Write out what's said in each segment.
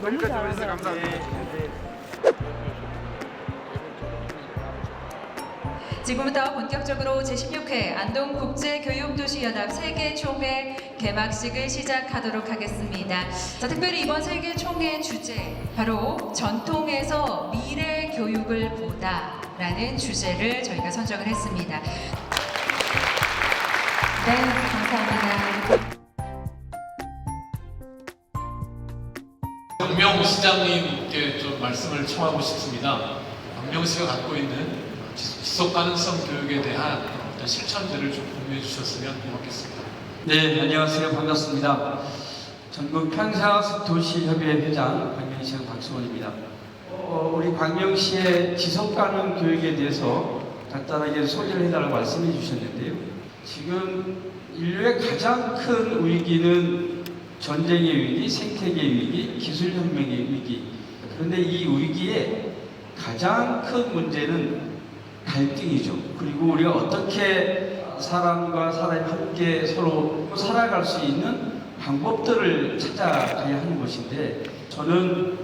너무 잘하세요. 감사합니다. 지금부터 본격적으로 제16회 안동국제교육도시연합 세계총회 개막식을 시작하도록 하겠습니다. 자, 특별히 이번 세계총회 주제 바로 전통에서 미래 교육을 보다라는 주제를 저희가 선정을 했습니다. 네, 감사합니다. 박명 시장님께 좀 말씀을 청하고 싶습니다. 박명 씨가 갖고 있는 지속 가능성 교육에 대한 어떤 실천들을 좀 공유해 주셨으면 고맙겠습니다. 네, 안녕하세요. 반갑습니다. 전국 평사학습 도시협의회 회장 박명식 박수원입니다. 어, 우리 박명시의 지속 가능 교육에 대해서 간단하게 소개를 해달라고 말씀해 주셨는데요. 지금 인류의 가장 큰 위기는 전쟁의 위기, 생태계 위기, 기술혁명의 위기. 그런데 이 위기의 가장 큰 문제는 갈등이죠. 그리고 우리가 어떻게 사람과 사람이 함께 서로 살아갈 수 있는 방법들을 찾아가야 하는 것인데 저는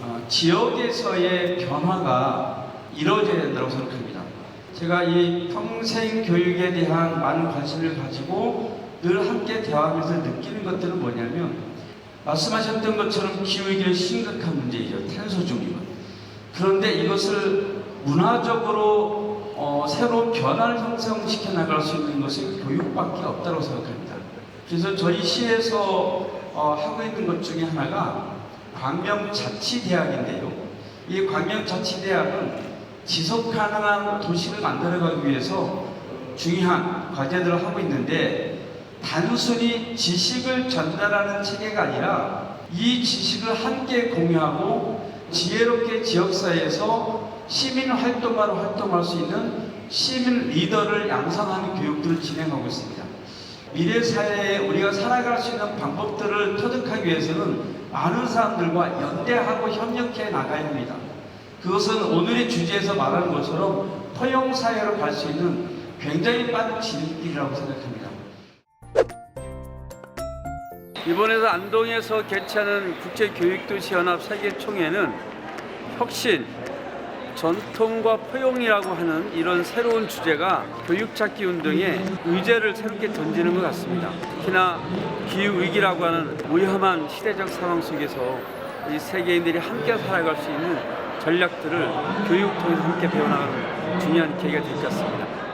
어, 지역에서의 변화가 이루어져야 된다고 생각합니다. 제가 이 평생 교육에 대한 많은 관심을 가지고 늘 함께 대화하면서 느끼는 것들은 뭐냐면 말씀하셨던 것처럼 기후위기는 심각한 문제이죠. 탄소 중립은. 그런데 이것을 문화적으로 어, 새로운 변화를 형성시켜 나갈 수 있는 것은 교육밖에 없다고 생각합니다. 그래서 저희 시에서 어, 하고 있는 것 중에 하나가 광명자치대학인데요. 이 광명자치대학은 지속 가능한 도시를 만들어가기 위해서 중요한 과제들을 하고 있는데 단순히 지식을 전달하는 체계가 아니라 이 지식을 함께 공유하고 지혜롭게 지역사회에서 시민 활동가로 활동할 수 있는 시민 리더를 양성하는 교육들을 진행하고 있습니다. 미래 사회에 우리가 살아갈 수 있는 방법들을 터득하기 위해서는 많은 사람들과 연대하고 협력해 나가야 합니다. 그것은 오늘의 주제에서 말하는 것처럼 포용 사회로 갈 수 있는 굉장히 빠른 진길이라고 생각합니다. 이번에도 안동에서 개최하는 국제교육도시연합 세계총회는 혁신, 전통과 포용이라고 하는 이런 새로운 주제가 교육 찾기 운동에 의제를 새롭게 던지는 것 같습니다. 특히나 기후 위기라고 하는 위험한 시대적 상황 속에서 이 세계인들이 함께 살아갈 수 있는 전략들을 교육 통해서 함께 배워나가는 중요한 계기가 될 것 같습니다.